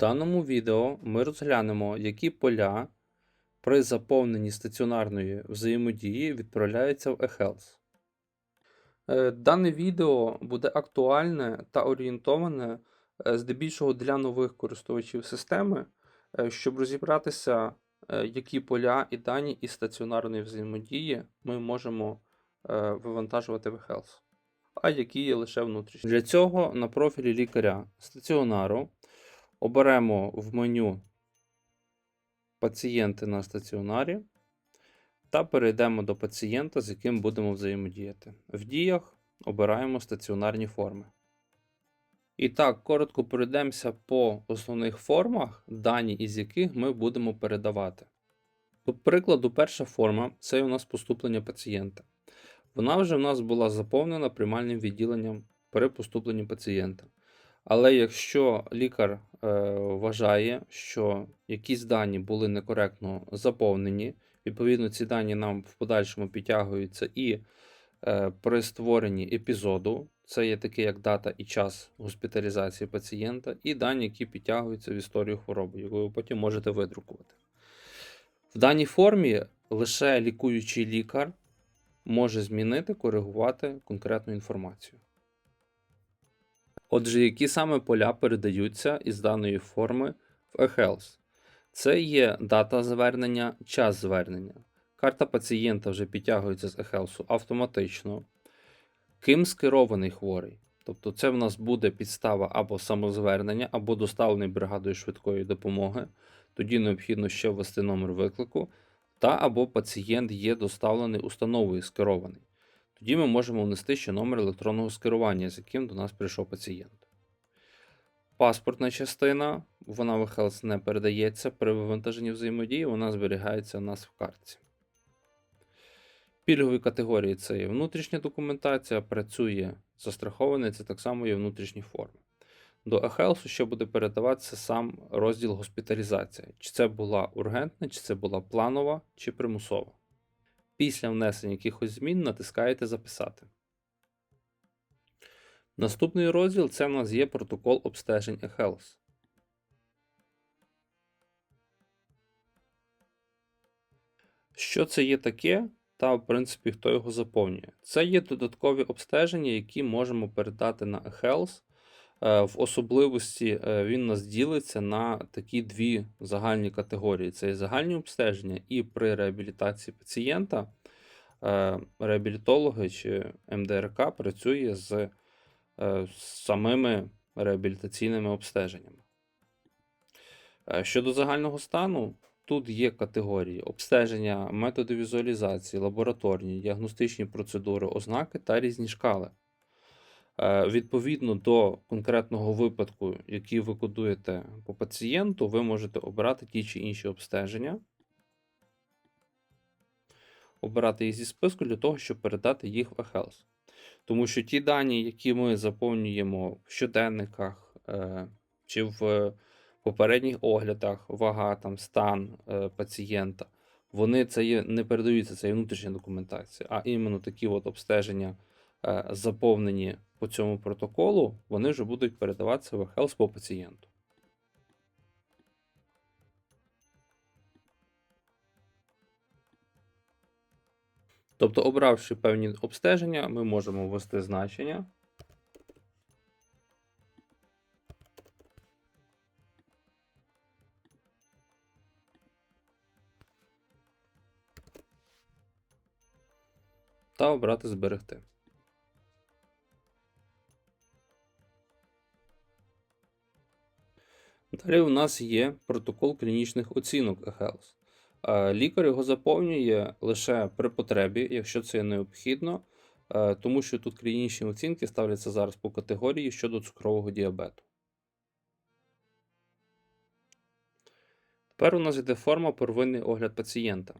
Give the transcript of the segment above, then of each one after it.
даному відео ми розглянемо, які поля при заповненні стаціонарної взаємодії відправляються в eHealth. Е, Дане відео буде актуальне та орієнтоване е, здебільшого для нових користувачів системи, е, щоб розібратися, які поля і дані із стаціонарної взаємодії ми можемо вивантажувати в eHealth, а які є лише внутрішні. Для цього на профілі лікаря стаціонару оберемо в меню Пацієнти на стаціонарі та перейдемо до пацієнта, з яким будемо взаємодіяти. В діях обираємо стаціонарні форми. І так, коротко пройдемося по основних формах, дані із яких ми будемо передавати. До прикладу, перша форма це у нас поступлення пацієнта. Вона вже в нас була заповнена приймальним відділенням при поступленні пацієнта. Але якщо лікар е, вважає, що якісь дані були некоректно заповнені, відповідно, ці дані нам в подальшому підтягуються і е, при створенні епізоду, це є таке як дата і час госпіталізації пацієнта, і дані, які підтягуються в історію хвороби, яку ви потім можете видрукувати. В даній формі лише лікуючий лікар може змінити, коригувати конкретну інформацію. Отже, які саме поля передаються із даної форми в eHealth? Це є дата звернення, час звернення. Карта пацієнта вже підтягується з eHealth автоматично. Ким скерований хворий? Тобто, це в нас буде підстава або самозвернення, або доставлений бригадою швидкої допомоги. Тоді необхідно ще ввести номер виклику, та або пацієнт є доставлений установою скерований. Тоді ми можемо внести ще номер електронного скерування, з яким до нас прийшов пацієнт. Паспортна частина, вона в eHealth не передається при вивантаженні взаємодії, вона зберігається у нас в картці. Пільгові категорії це є внутрішня документація, працює застрахований, це так само є внутрішні форми. До eHealth ще буде передаватися сам розділ госпіталізація. Чи це була ургентна, чи це була планова, чи примусова. Після внесення якихось змін натискаєте Записати. Наступний розділ це в нас є протокол обстежень eHealth. Що це є таке, та, в принципі, хто його заповнює? Це є додаткові обстеження, які можемо передати на eHealth. Е, В особливості е, він нас ділиться на такі дві загальні категорії: це і загальні обстеження, і при реабілітації пацієнта е, реабілітологи чи МДРК працює з самими реабілітаційними обстеженнями. Щодо загального стану, тут є категорії обстеження, методи візуалізації, лабораторні, діагностичні процедури, ознаки та різні шкали. Е, Відповідно до конкретного випадку, який ви кодуєте по пацієнту, ви можете обирати ті чи інші обстеження, обирати їх зі списку для того, щоб передати їх в eHealth. Тому що ті дані, які ми заповнюємо в щоденниках е, чи в попередніх оглядах, вага, там, стан е, пацієнта, вони це є, не передаються, це є внутрішня документація, а іменно такі от обстеження, заповнені по цьому протоколу, вони вже будуть передаватися в eHealth по пацієнту. Тобто, обравши певні обстеження, ми можемо ввести значення. Та обрати зберегти. Далі у нас є протокол клінічних оцінок eHealth. Е, Лікар його заповнює лише при потребі, якщо це необхідно, е, тому що тут клінічні оцінки ставляться зараз по категорії щодо цукрового діабету. Тепер у нас йде форма первинний огляд пацієнта.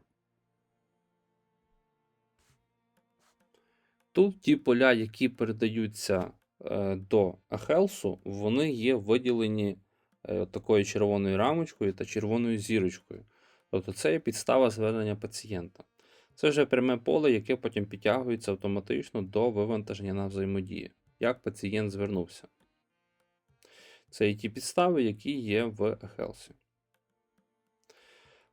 Тут ті поля, які передаються е, до eHealth, вони є виділені такою червоною рамочкою та червоною зірочкою. Тобто це є підстава звернення пацієнта. Це вже пряме поле, яке потім підтягується автоматично до вивантаження на взаємодії, як пацієнт звернувся. Це і ті підстави, які є в eHealth.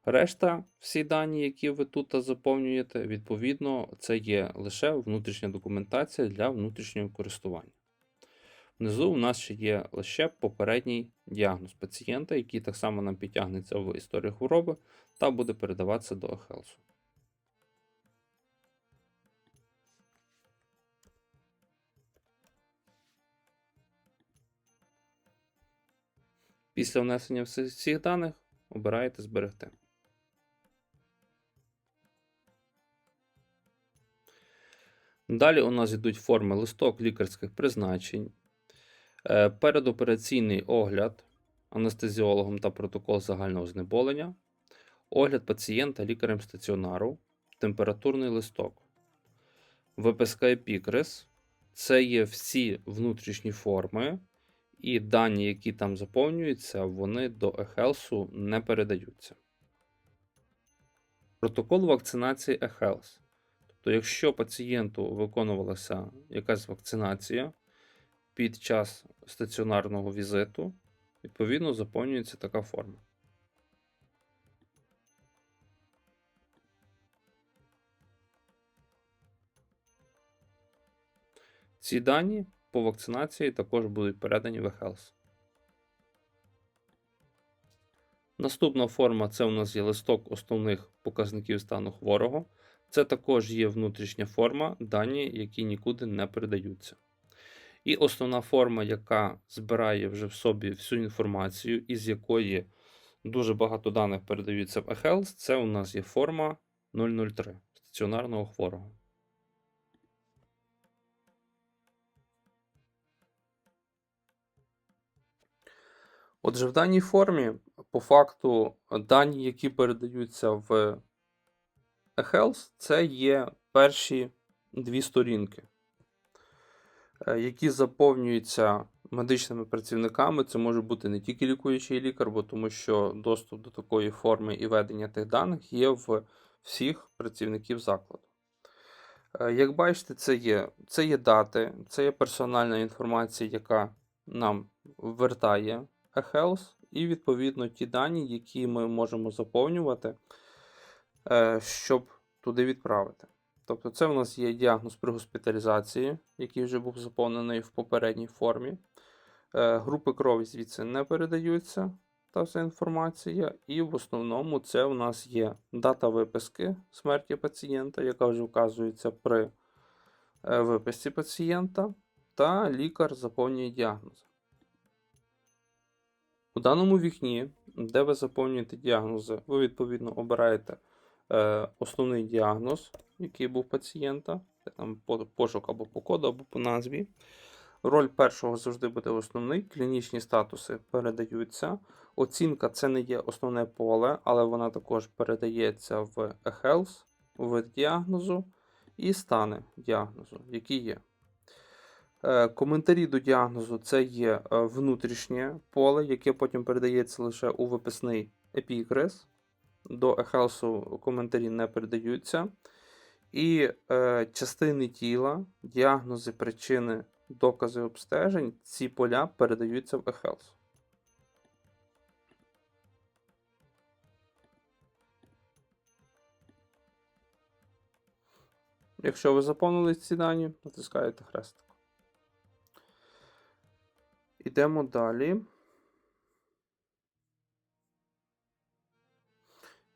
Решта, всі дані, які ви тут заповнюєте, відповідно, це є лише внутрішня документація для внутрішнього користування. Внизу у нас ще є лише попередній діагноз пацієнта, який так само нам підтягнеться в історії хвороби та буде передаватися до eHealth. Після внесення всіх даних обираєте зберегти. Далі у нас йдуть форми листок лікарських призначень, передопераційний огляд анестезіологом та протокол загального знеболення, огляд пацієнта лікарем стаціонару, температурний листок, ВПСК Епікрис. Це є всі внутрішні форми, і дані, які там заповнюються, вони до eHealth не передаються. Протокол вакцинації eHealth. Тобто, якщо пацієнту виконувалася якась вакцинація під час стаціонарного візиту, відповідно заповнюється така форма. Ці дані по вакцинації також будуть передані в eHealth. Наступна форма це у нас є листок основних показників стану хворого. Це також є внутрішня форма, дані, які нікуди не передаються. І основна форма, яка збирає вже в собі всю інформацію, із якої дуже багато даних передаються в eHealth, це у нас є форма 003 стаціонарного хворого. Отже, в даній формі, по факту, дані, які передаються в eHealth, це є перші дві сторінки, які заповнюються медичними працівниками. Це може бути не тільки лікуючий лікар, бо тому що доступ до такої форми і ведення тих даних є в всіх працівників закладу. Е, Як бачите, це є, це є дати, це є персональна інформація, яка нам вертає eHealth, і відповідно ті дані, які ми можемо заповнювати, е, щоб туди відправити. Тобто, це в нас є діагноз при госпіталізації, який вже був заповнений в попередній формі. Е, Групи крові звідси не передаються та вся інформація. І в основному це у нас є дата виписки смерті пацієнта, яка вже вказується при е, виписці пацієнта, та лікар заповнює діагноз. У даному вікні, де ви заповнюєте діагнози, ви відповідно обираєте е, основний діагноз, який був пацієнта, там пошук або по коду, або по назві. Роль першого завжди буде основний, клінічні статуси передаються. Оцінка це не є основне поле, але вона також передається в eHealth, вид діагнозу і стани діагнозу, які є. Е, Коментарі до діагнозу це є е, внутрішнє поле, яке потім передається лише у виписний епікрис. До eHealth коментарі не передаються. І е, частини тіла, діагнози, причини, докази обстежень, ці поля передаються в eHealth. Якщо ви заповнили ці дані, натискаєте хрестик. Ідемо далі.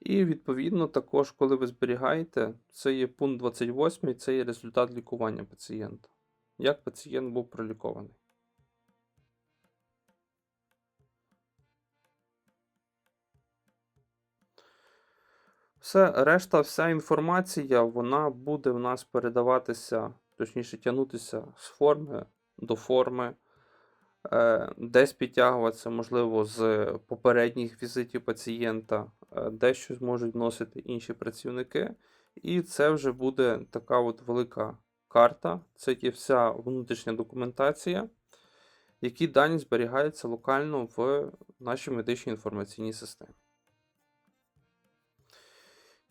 І відповідно також, коли ви зберігаєте, це є пункт 28, це є результат лікування пацієнта. Як пацієнт був пролікований. Все, решта, вся інформація, вона буде в нас передаватися, точніше, тягнутися з форми до форми, е, десь підтягуватися, можливо, з попередніх візитів пацієнта, дещо зможуть вносити інші працівники. І це вже буде така от велика карта. Це є вся внутрішня документація, які дані зберігаються локально в нашій медичній інформаційній системі.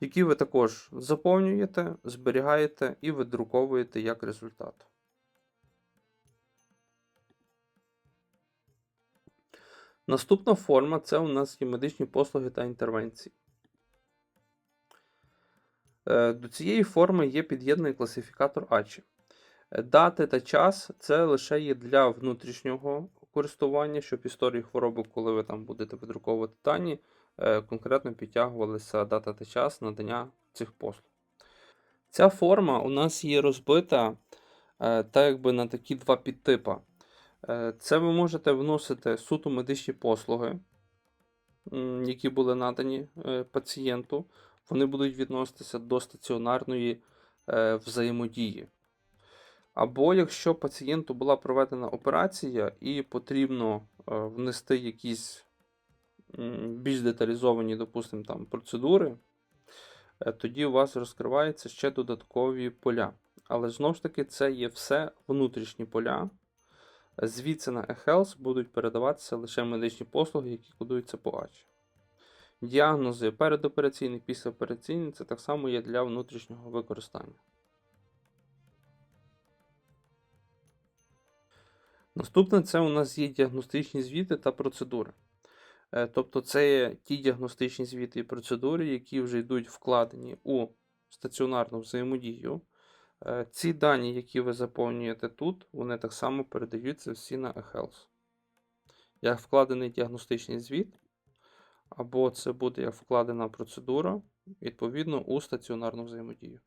Які ви також заповнюєте, зберігаєте і видруковуєте як результат. Наступна форма це у нас є медичні послуги та інтервенції. Е, До цієї форми є під'єднаний класифікатор АЧІ. Е, Дати та час це лише є для внутрішнього користування, щоб історії хвороби, коли ви там будете видруковувати дані, е, конкретно підтягувалися дата та час надання цих послуг. Ця форма у нас є розбита так якби на такі два підтипа. Е, Це ви можете вносити суто медичні послуги, які були надані е, пацієнту. Вони будуть відноситися до стаціонарної е, взаємодії. Або якщо пацієнту була проведена операція і потрібно внести якісь більш деталізовані, допустимо, там, процедури, тоді у вас розкриваються ще додаткові поля. Але знову ж таки, це є все внутрішні поля. Звідси на eHealth будуть передаватися лише медичні послуги, які кодуються по АЧ. Діагнози передопераційний, післяопераційний це так само є для внутрішнього використання. Наступне це у нас є діагностичні звіти та процедури. Е, Тобто це є ті діагностичні звіти і процедури, які вже йдуть вкладені у стаціонарну взаємодію. Е, Ці дані, які ви заповнюєте тут, вони так само передаються всі на eHealth. Як вкладений діагностичний звіт, або це буде як вкладена процедура, відповідно, у стаціонарну взаємодію.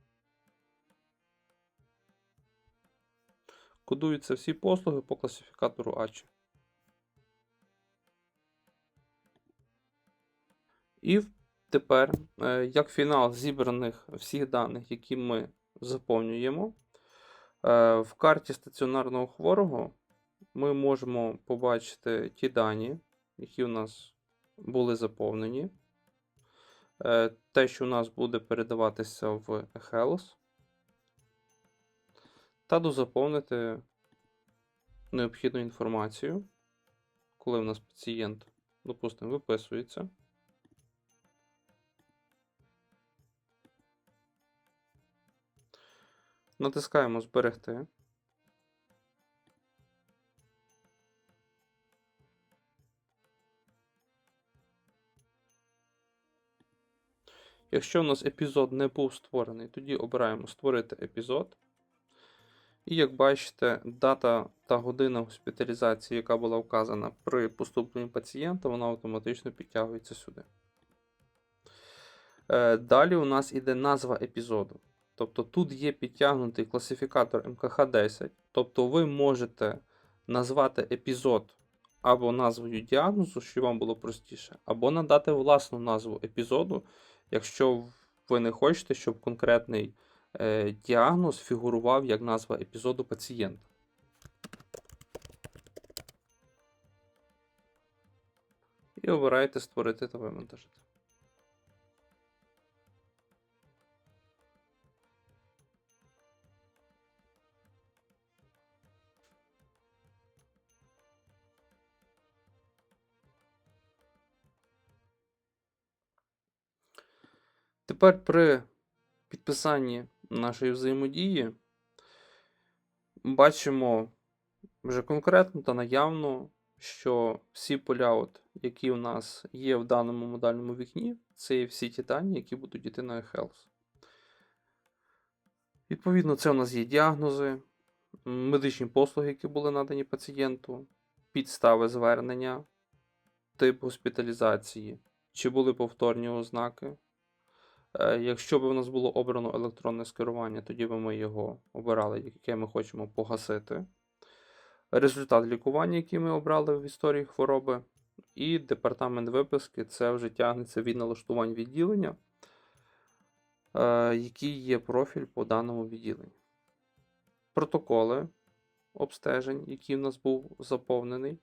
Кодуються всі послуги по класифікатору ACHI. І тепер, е, як фінал зібраних всіх даних, які ми заповнюємо, е, в карті стаціонарного хворого ми можемо побачити ті дані, які у нас були заповнені. Е, Те, що у нас буде передаватися в eHealth, та дозаповнити необхідну інформацію, коли у нас пацієнт, допустимо, виписується. Натискаємо Зберегти. Якщо у нас епізод не був створений, тоді обираємо Створити епізод. І як бачите, дата та година госпіталізації, яка була вказана при поступленні пацієнта, вона автоматично підтягується сюди. Е, Далі у нас іде назва епізоду. Тобто тут є підтягнутий класифікатор МКХ-10. Тобто ви можете назвати епізод або назвою діагнозу, що вам було простіше, або надати власну назву епізоду, якщо ви не хочете, щоб конкретний е, діагноз фігурував як назва епізоду пацієнта. І обираєте створити та вивантажити. Тепер при підписанні нашої взаємодії бачимо вже конкретно та наявно, що всі поля, от, які у нас є в даному модальному вікні, це є всі ті які будуть йти на eHealth. Відповідно, це у нас є діагнози, медичні послуги, які були надані пацієнту, підстави звернення, тип госпіталізації, чи були повторні ознаки. Е, Якщо б у нас було обрано електронне скерування, тоді би ми його обирали, яке ми хочемо погасити. Результат лікування, який ми обрали в історії хвороби, і департамент виписки це вже тягнеться від налаштувань відділення, е, який є профіль по даному відділенню. Протоколи обстежень, який в нас був заповнений.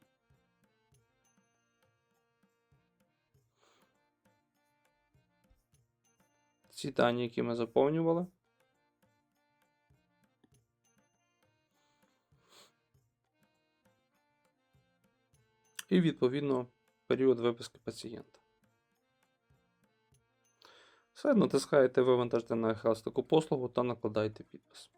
Ці дані, які ми заповнювали. І відповідно період виписки пацієнта. Все, натискаєте вивантажити на хелс таку послугу та накладаєте підпис.